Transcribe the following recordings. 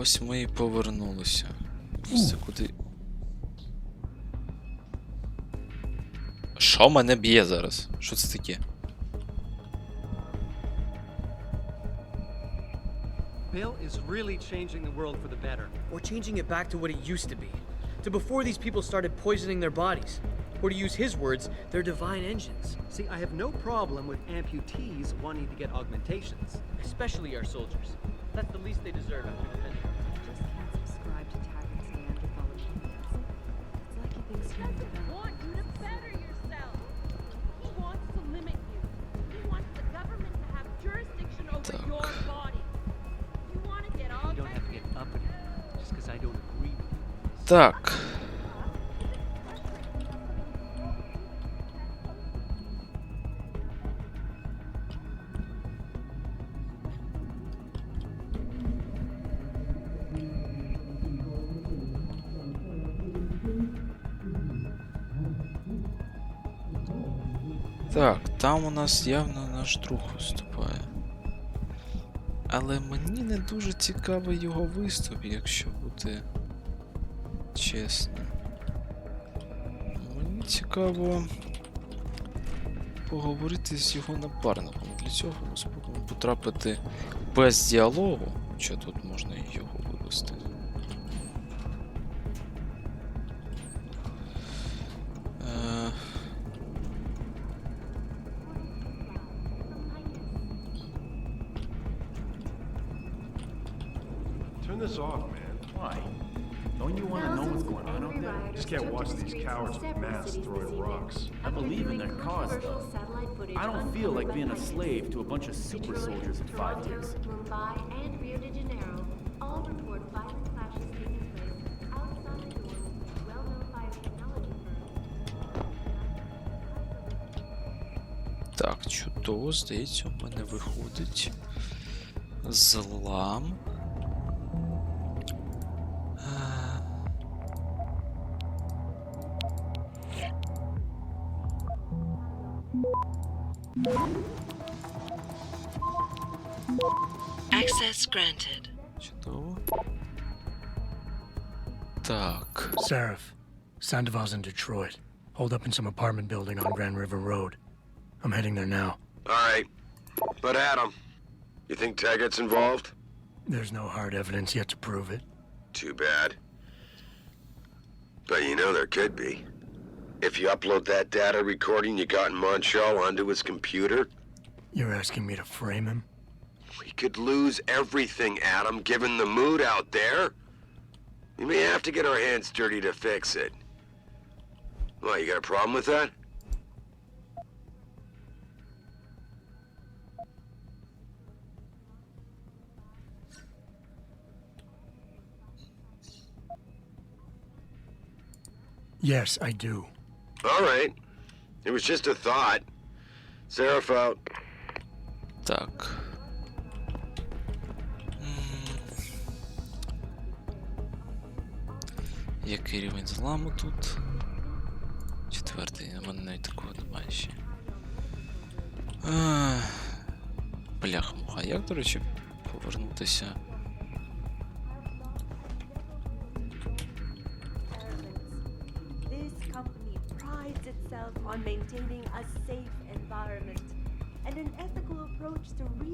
Ось ми і повернулися. Це куди. Що мене б'є зараз? Що це таке? Bill is really changing the world for the better. Or changing it back to what it used to be. To before these people started poisoning their bodies. Or to use his words, their divine engines. See, I have no problem with amputees wanting to get augmentations. Especially our soldiers. That's the least they deserve after Так. Так, там у нас явно наш друг виступає. Але мені не дуже цікавий його виступ, якщо бути чесним. Мені цікаво поговорити з його напарником. Для цього ми спробуємо потрапити без діалогу, чи тут можна його вивести. Cowards with masks throwing rocks. I believe in their cause, though. I don't feel like being a slave to a bunch of super soldiers in five years. Mumbai and Rio de Janeiro all report violent clashes taking place outside the doors of well-known biotechnology firms. Так, чудово, здається, у мене виходить злам. Access granted. Чудово. Так. Seraph, Sandoval's in Detroit. Hold up in some apartment building on Grand River Road. I'm heading there now. All right. But Adam, you think Taggart's involved? There's no hard evidence yet to prove it. Too bad. But you know there could be. If you upload that data recording you got in Montreal onto his computer, You're asking me to frame him? we could lose everything, Adam, given the mood out there. We may have to get our hands dirty to fix it. Well, you got a problem with that? Yes, I do. All right. It was just a thought. Seraph out. Так. Який рівень зламу тут? Четвертий, у мене навіть такого немає ще. Бляха муха, як, до речі, повернутися? Something.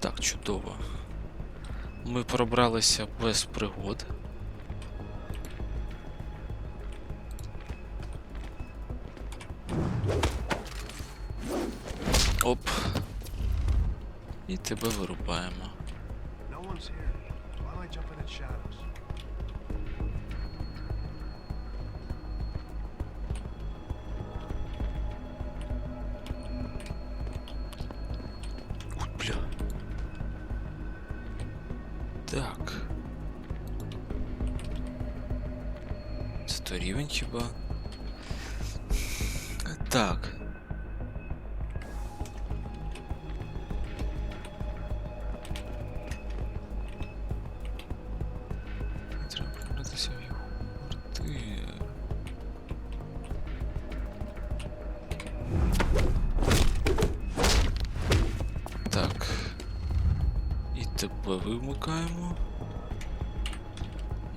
Так, чудово. Ми пробралися без пригод. Shadows? Ой, бля. Так. Це то рівень хіба? Так. Тебе вимикаємо.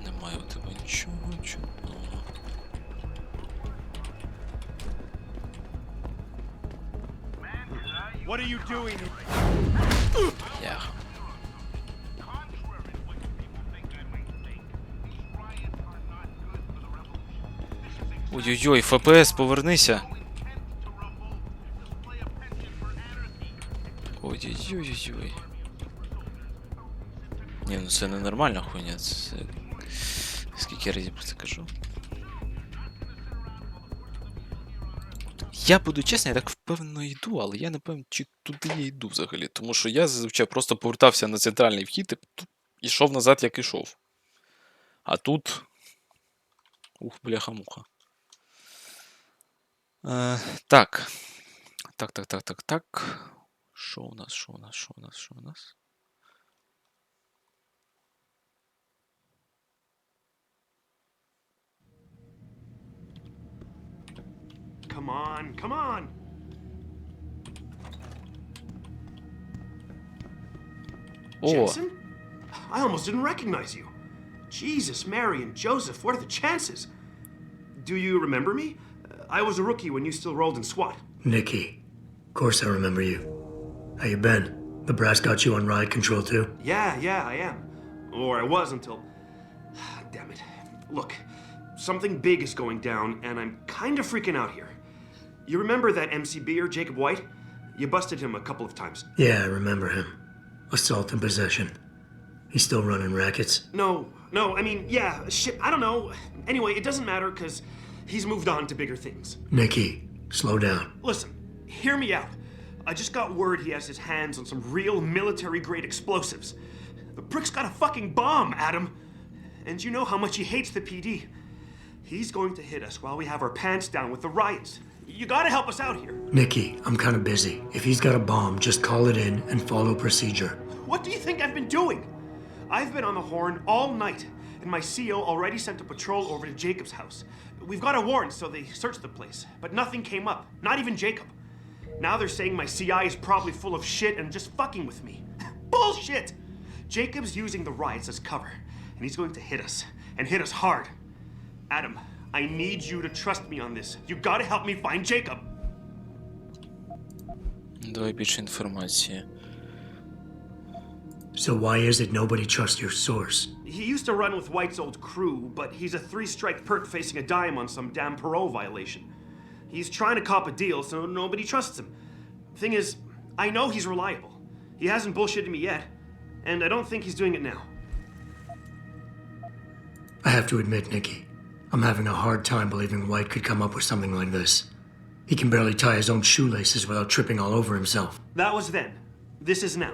Немає у тебе нічого чудного. What are you doing? Я. Ой-ой-ой, ФПС, повернися. Ні, ну це ненормальна хуйня, це... Скільки разів про це кажу. Я буду чесно, я так впевнено йду, але я не певен, чи туди я йду взагалі. Тому що я зазвичай просто повертався на центральний вхід і ішов назад, як ішов. А тут. Ух, бляха-муха. Е, так. Так, так, так, так, так. Що у нас, що у нас, що у нас, що у нас? Come on, come on. О, Jensen? I almost didn't recognize you. Jesus, Mary, and Joseph, what are the chances? Do you remember me? Uh, I was a rookie when you still rolled in SWAT. Nikki. Of course I remember you. How you been? The brass got you on ride control too? Yeah, yeah, I am. Or I was until. Damn it. Look, something big is going down, and I'm kind of freaking out here. You remember that MCBer, Jacob White? You busted him a couple of times. Yeah, I remember him. Assault and possession. He's still running rackets. No, no, I mean, yeah, shit, I don't know. Anyway, it doesn't matter, because he's moved on to bigger things. Nikki, slow down. Listen, hear me out. I just got word he has his hands on some real military grade explosives. The prick's got a fucking bomb, Adam. And you know how much he hates the PD. He's going to hit us while we have our pants down with the riots. You gotta help us out here. Nikki, I'm kind of busy. If he's got a bomb, just call it in and follow procedure. What do you think I've been doing? I've been on the horn all night, and my CO already sent a patrol over to Jacob's house. We've got a warrant, so they searched the place, but nothing came up. Not even Jacob. Now they're saying my CI is probably full of shit and just fucking with me. Bullshit! Jacob's using the riots as cover, and he's going to hit us, and hit us hard. Adam, I need you to trust me on this. You gotta help me find Jacob. давай більше інформації. So why is it nobody trusts your source? He used to run with White's old crew, but he's a three strike perk facing a dime on some damn parole violation. He's trying to cop a deal, so nobody trusts him. Thing is, I know he's reliable. He hasn't bullshitted me yet, and I don't think he's doing it now. I have to admit, Nikki, I'm having a hard time believing White could come up with something like this. He can barely tie his own shoelaces without tripping all over himself. That was then. This is now.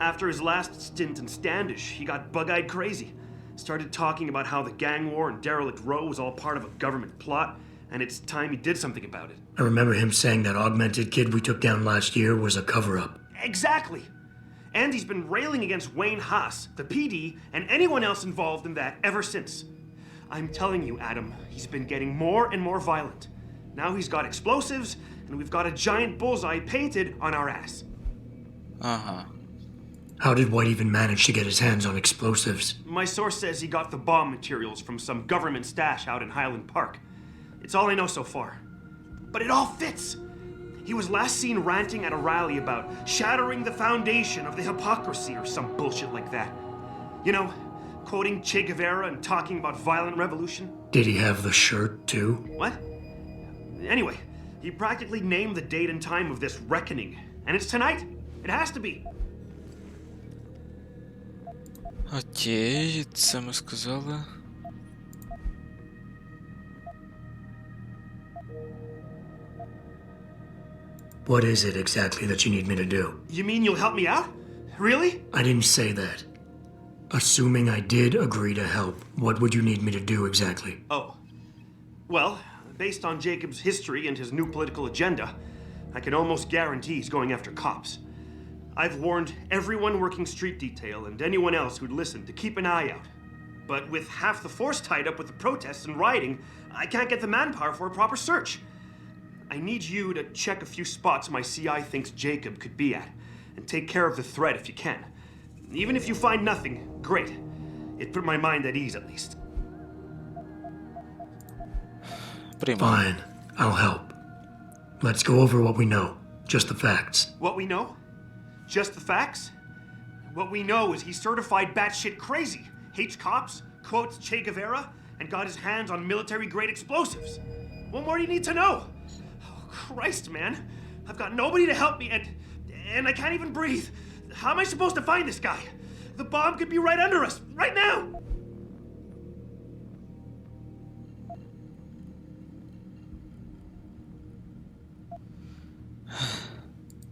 After his last stint in Standish, he got bug eyed crazy. Started talking about how the gang war and Derelict Row was all part of a government plot, and it's time he did something about it. I remember him saying that augmented kid we took down last year was a cover up. Exactly. And he's been railing against Wayne Haas, the PD, and anyone else involved in that ever since. I'm telling you, Adam, he's been getting more and more violent. Now he's got explosives, and we've got a giant bullseye painted on our ass. Uh huh. How did White even manage to get his hands on explosives? My source says he got the bomb materials from some government stash out in Highland Park. It's all I know so far. But it all fits! He was last seen ranting at a rally about shattering the foundation of the hypocrisy or some bullshit like that. You know, quoting Che Guevara and talking about violent revolution. Did he have the shirt too? What? Anyway, he practically named the date and time of this reckoning. And it's tonight. It has to be. Окей, це ми сказали. What is it exactly that you need me to do? You mean you'll help me out? Really? I didn't say that. Assuming I did agree to help, what would you need me to do exactly? Oh. Well, based on Jacob's history and his new political agenda, I can almost guarantee he's going after cops. I've warned everyone working street detail and anyone else who'd listen to keep an eye out. But with half the force tied up with the protests and rioting, I can't get the manpower for a proper search. I need you to check a few spots my CI thinks Jacob could be at, and take care of the threat if you can. Even if you find nothing, great. It put my mind at ease at least. Fine. I'll help. Let's go over what we know. Just the facts. What we know? Just the facts? What we know is he's certified batshit crazy, hates cops, quotes Che Guevara, and got his hands on military grade explosives. What more do you need to know? Oh, Christ, man. I've got nobody to help me, and. and I can't even breathe. How am I supposed to find this guy? The bomb could be right under us, right now.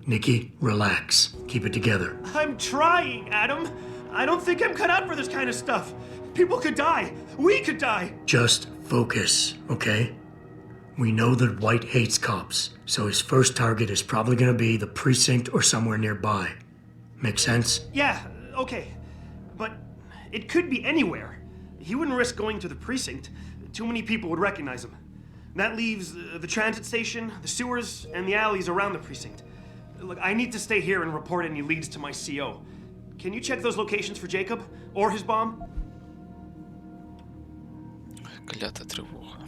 Nikki, relax. Keep it together. I'm trying, Adam. I don't think I'm cut out for this kind of stuff. People could die. We could die. Just focus, okay? We know that White hates cops, so his first target is probably gonna be the precinct or somewhere nearby. Make sense? Yeah, okay. But it could be anywhere. He wouldn't risk going to the precinct. Too many people would recognize him. That leaves uh, the transit station, the sewers, and the alleys around the precinct. Look, I need to stay here and report any leads to my CO. Can you check those locations for Jacob? Or his bomb? Клята тривога.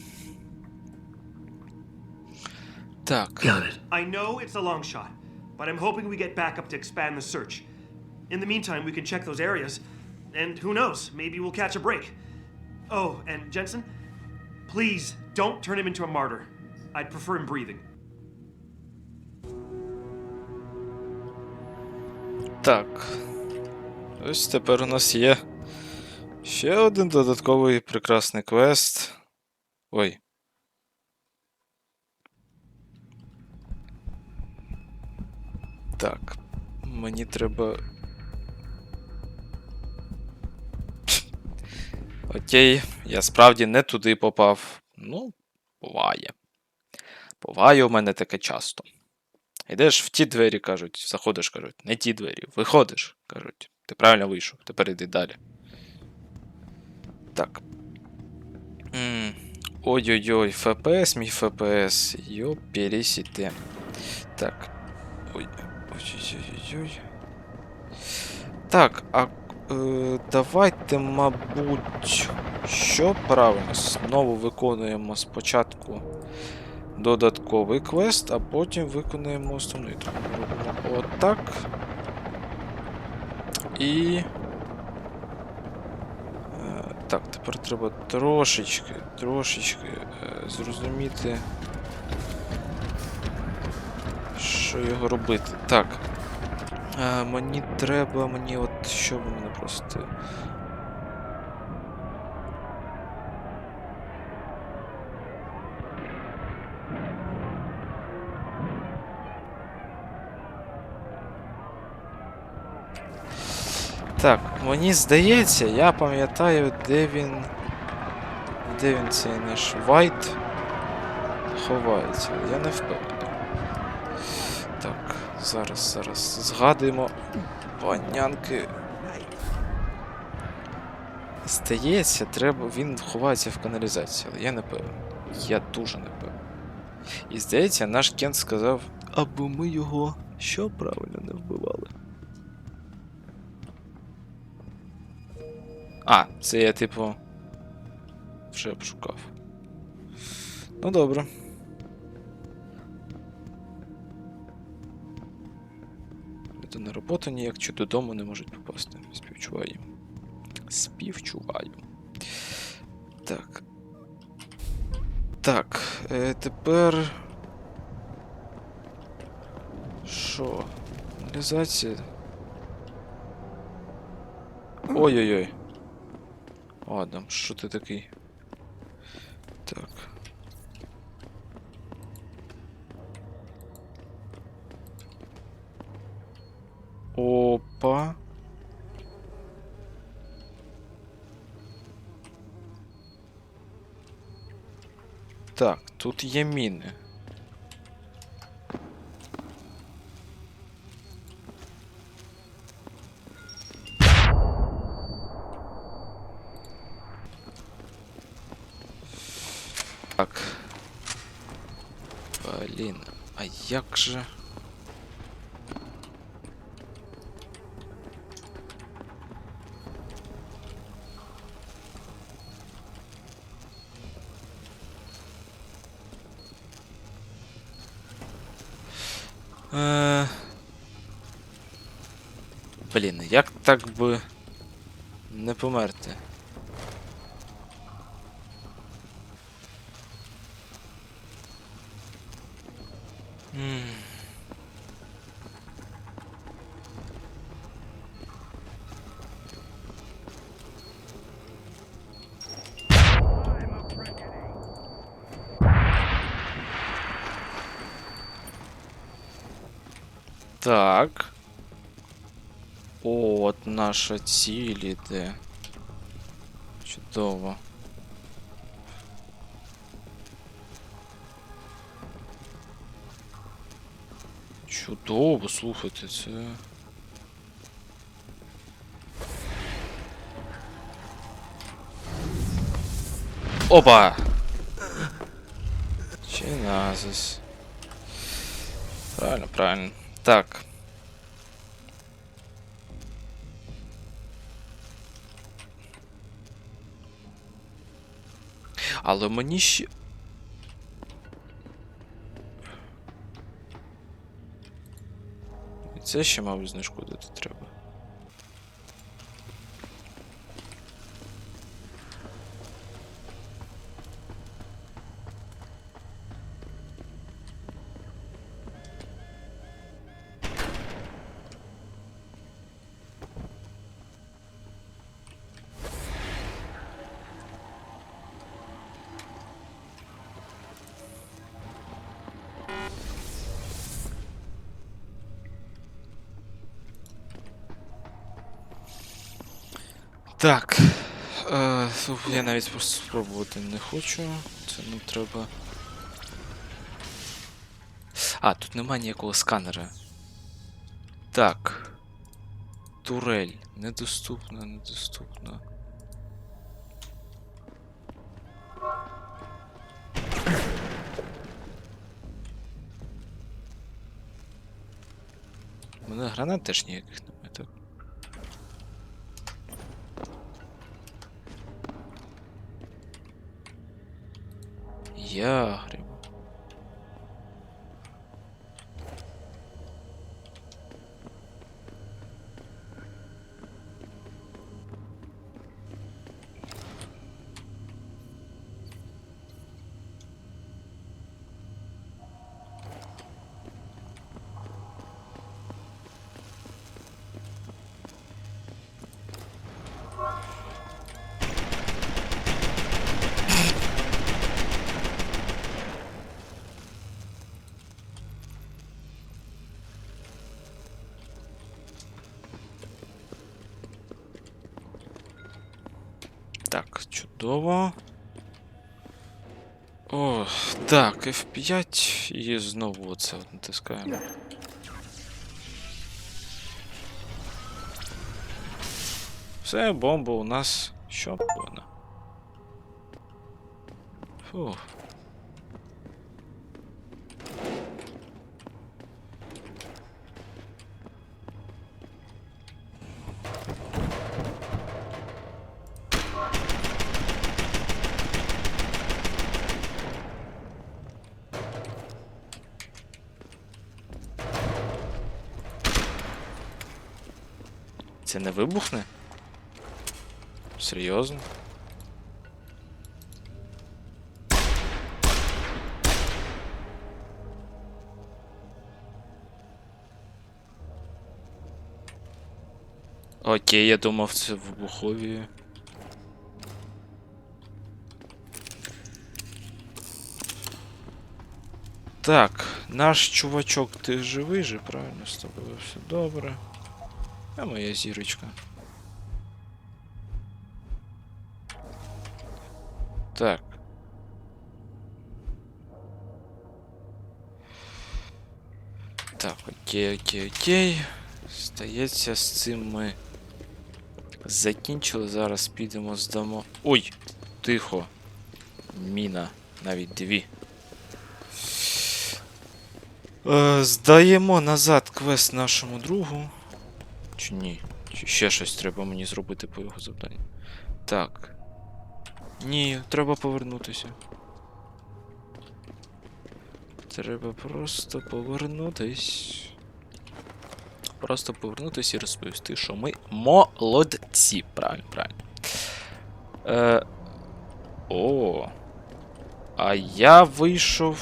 Так. Got it. I know it's a long shot, but I'm hoping we get backup to expand the search. In the meantime, we can check those areas, and who knows, maybe we'll catch a break. Oh, and Jensen, please don't turn him into a martyr. I'd prefer him breathing. Так. Ось тепер у нас є ще один додатковий прекрасний квест. Ой. Так. Мені треба. Окей, я справді не туди попав. Ну, буває. Буває у мене таке часто. Йдеш в ті двері, кажуть, заходиш, кажуть, не ті двері, виходиш, кажуть. Ти правильно вийшов, тепер йди далі. Так. Ой-ой-ой, ФПС, мій ФПС. Йо. Так. Ой. Ой-ой-ой. Так, а давайте, мабуть, що правильно? Знову виконуємо спочатку додатковий квест, а потім виконуємо основний. Так, робимо отак. І. Е, Так, тепер треба трошечки, трошечки е, зрозуміти, що його робити. Так. Е, Мені треба, мені от що ви мене просто. Так, мені здається, я пам'ятаю, де він. Де він цей наш Вайт ховається. Я не впевнений. Зараз, зараз згадуємо панянки. Здається, треба. Він ховається в каналізації, але я не певен. Я дуже не певен. І здається, наш Кент сказав, аби ми його що правильно не вбивали. А, це я, типу. Вже обшукав. Ну добре. Роботу ніяк чи додому не можуть попасти. Співчуваю. Співчуваю. Так. Так, е, тепер. Що? Реалізація. Ой-ой-ой. Ладно, що ти такий? Так. Так, тут є міни. Так. Блін, а як же. Е... Блін, як так би не померти? Так. От наша ціль іде. Чудово. Чудово, слухайте, це. Опа! Чи назис. Правильно, правильно. Так. Але мені ще. Це ще, мабуть, знешкодити треба. Так. Е, я навіть просто спробувати не хочу. Це нам треба. А, тут немає ніякого сканера. Так. Турель. Недоступна, недоступна. У мене гранат теж ніяких немає, Yeah. Чудово. О, так, F5 і знову оце натискаємо. Все, бомба у нас щопована. Фух. Це не вибухне? Серйозно? Окей, я думав, це вибухові. Так, наш чувачок, ти живий же, правильно з тобою все добре. А моя зірочка. Так. Так, окей, окей, окей. Здається, з цим ми закінчили. Зараз підемо здамо. Ой! Тихо. Міна. Навіть дві. Е, здаємо назад квест нашому другу. Чи ні? Чи ще щось треба мені зробити по його завданню? Так. Ні, треба повернутися. Треба просто повернутись. Просто повернутись і розповісти, що ми молодці. Правильно, правильно. Е, о. А я вийшов.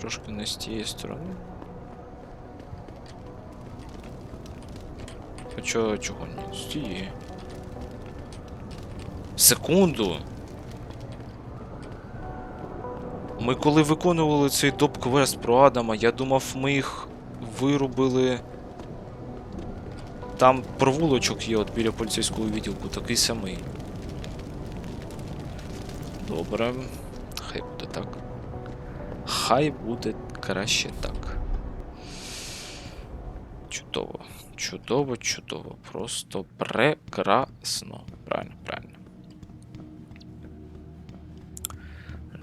Трошки не з тієї сторони. Хоча чого ні? Тієї. Секунду. Ми коли виконували цей доп-квест про Адама, я думав, ми їх вирубили. Там провулочок є от біля поліцейського відділку, такий самий. Добре. Хай буде так. Хай буде краще так. Чудово. Чудово, чудово. Просто прекрасно. Правильно, правильно.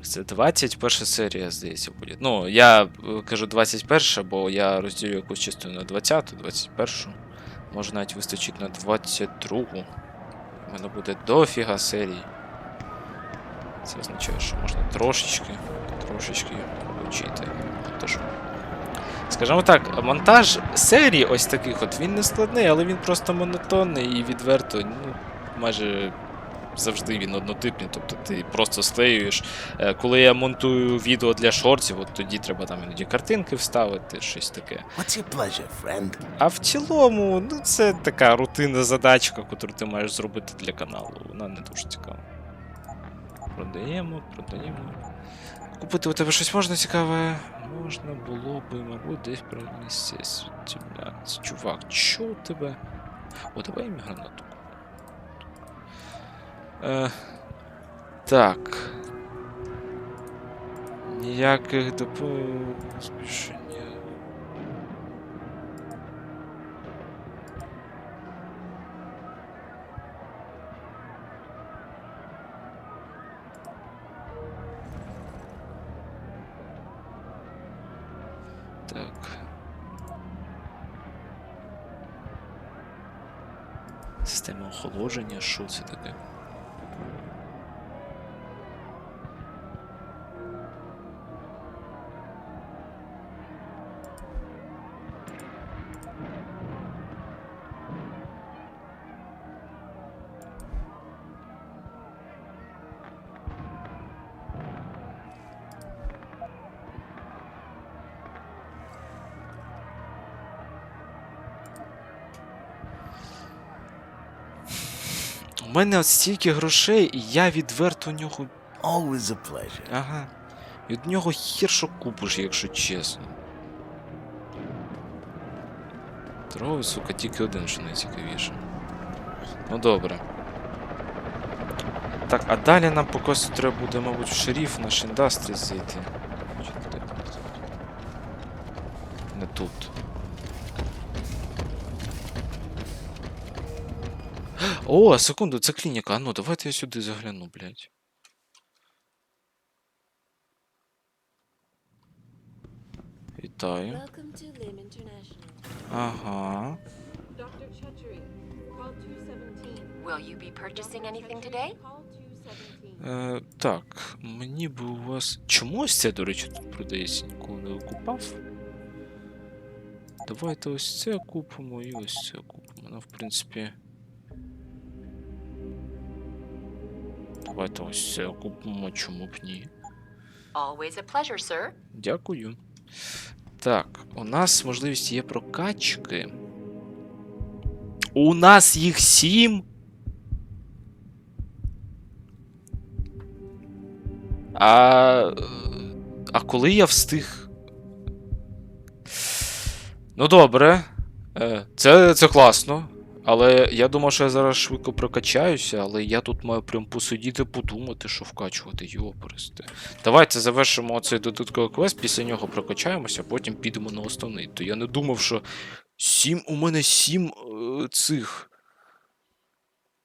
Це 21 серія, здається, буде. Ну, я е, кажу 21, бо я розділю якусь частину на 20, 21. Може навіть вистачить на 22. У мене буде дофіга серій. Це означає, що можна трошечки, трошечки вчити. Тож, скажімо так, монтаж серії ось таких от він не складний, але він просто монотонний і відверто, ну, майже завжди він однотипний. Тобто ти просто склеюєш. Е, Коли я монтую відео для шортів, от тоді треба там іноді картинки вставити, щось таке. What's your pleasure, friend? А в цілому, ну це така рутинна задачка, яку ти маєш зробити для каналу. Вона не дуже цікава. Продаємо, продаємо. Купити у тебе щось можна цікаве? Можна було би, мабуть, десь про місце. Чувак, що у тебе? О, давай їм гранату. Е, так. Ніяких допомог. Так. Система охолодження, що це таке? Мене от стільки грошей, і я відверто у нього. Always a pleasure. Ага. Від нього що купиш, якщо чесно. Здоровий, сука, тільки один, що найцікавіше. Ну добре. Так, а далі нам по косу треба буде, мабуть, в шеріф наш індастрі зайти. О, секунду, це клініка. А ну, давайте я сюди загляну, блядь. Вітаю. Welcome to Lim International. Ага. Dr. Chechery, call 217. Will you be purchasing anything today? Е, так, мені би у вас. Чому ось це, до речі, тут продається, ніколи не купав. Давайте ось це купимо і ось це купимо. Ну, в принципі. Давайте ось купимо, чому б ні. Always a pleasure, sir. Дякую. Так, у нас можливість є прокачки. У нас їх сім. А. А коли я встиг. Ну добре. Е, Це, це класно. Але я думав, що я зараз швидко прокачаюся, але я тут маю прям посидіти, подумати, що вкачувати, йопористи. Давайте завершимо цей додатковий квест, після нього прокачаємося, а потім підемо на основний. То я не думав, що сім. У мене сім е, цих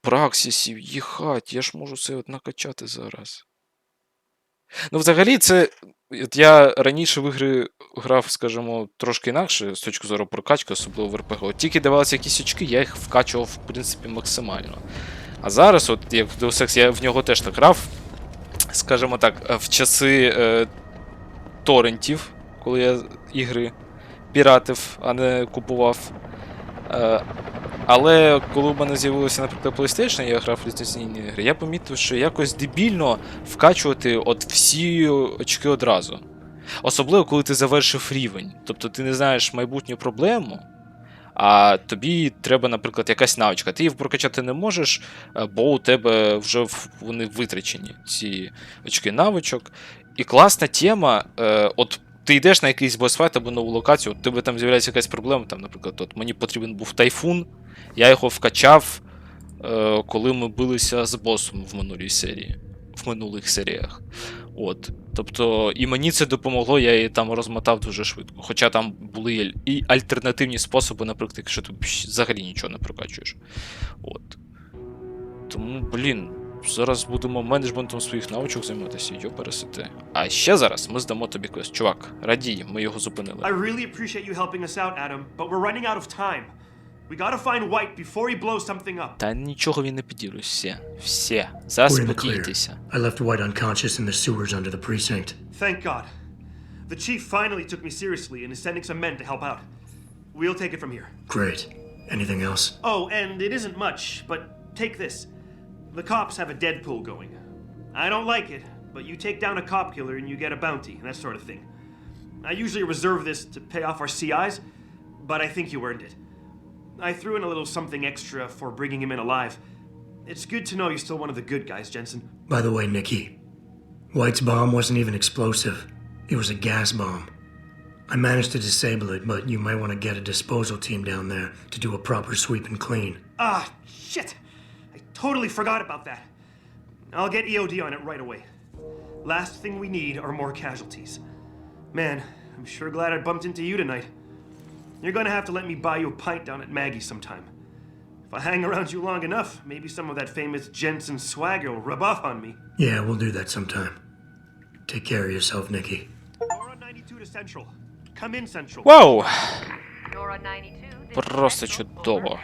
праксісів, їхать, я ж можу це накачати зараз. Ну, взагалі, це. Я раніше в ігри грав, скажімо, трошки інакше з точки зору прокачки, особливо в РПГ. От тільки давалися якісь очки, я їх вкачував, в принципі, максимально. А зараз, от як в Deus Ex, я в нього теж так грав, скажімо так, в часи е, торрентів, коли я ігри піратив, а не купував. Е, але коли в мене з'явилося, наприклад, PlayStation, я грав в ліцензійні ігри, я помітив, що якось дебільно вкачувати от всі очки одразу. Особливо, коли ти завершив рівень. Тобто ти не знаєш майбутню проблему, а тобі треба, наприклад, якась навичка. Ти її прокачати не можеш, е, бо у тебе вже вони витрачені, ці очки навичок. І класна тема. Е, от ти йдеш на якийсь босфайт або нову локацію, у тебе там з'являється якась проблема. Там, наприклад, от мені потрібен був тайфун, я його вкачав, е, коли ми билися з босом в минулій серії, в минулих серіях. От. Тобто, і мені це допомогло, я її там розмотав дуже швидко. Хоча там були і альтернативні способи, наприклад, якщо ти взагалі нічого не прокачуєш. От. Тому, блін, зараз будемо менеджментом своїх навичок займатися, йо пересити. А ще зараз ми здамо тобі квест. Чувак, радій, ми його зупинили. I really appreciate you helping us out, Adam, but we're running out of time. We gotta find White before he blows something up. Та нічого він не підірве, все. Все. We're in the clear. Заспокійтеся. I left White unconscious in the sewers under the precinct. Thank God. The chief finally took me seriously and is sending some men to help out. We'll take it from here. Great. Anything else? Oh, and it isn't much, but take this. The cops have a Deadpool going. I don't like it, but you take down a cop killer and you get a bounty, that sort of thing. I usually reserve this to pay off our CIs, but I think you earned it. I threw in a little something extra for bringing him in alive. It's good to know you're still one of the good guys, Jensen. By the way, Nikki, White's bomb wasn't even explosive. It was a gas bomb. I managed to disable it, but you might want to get a disposal team down there to do a proper sweep and clean. Ah, shit! I totally forgot about that. I'll get EOD on it right away. Last thing we need are more casualties. Man, I'm sure glad I bumped into you tonight. You're gonna have to let me buy you a pint down at Maggie's sometime. If I hang around you long enough, maybe some of that famous Jensen swagger will rub off on me. Yeah, we'll do that sometime. Take care of yourself, Nikki. Nora 92 to Central. Come in, Central. Вау! Nora 92. Просто чудово.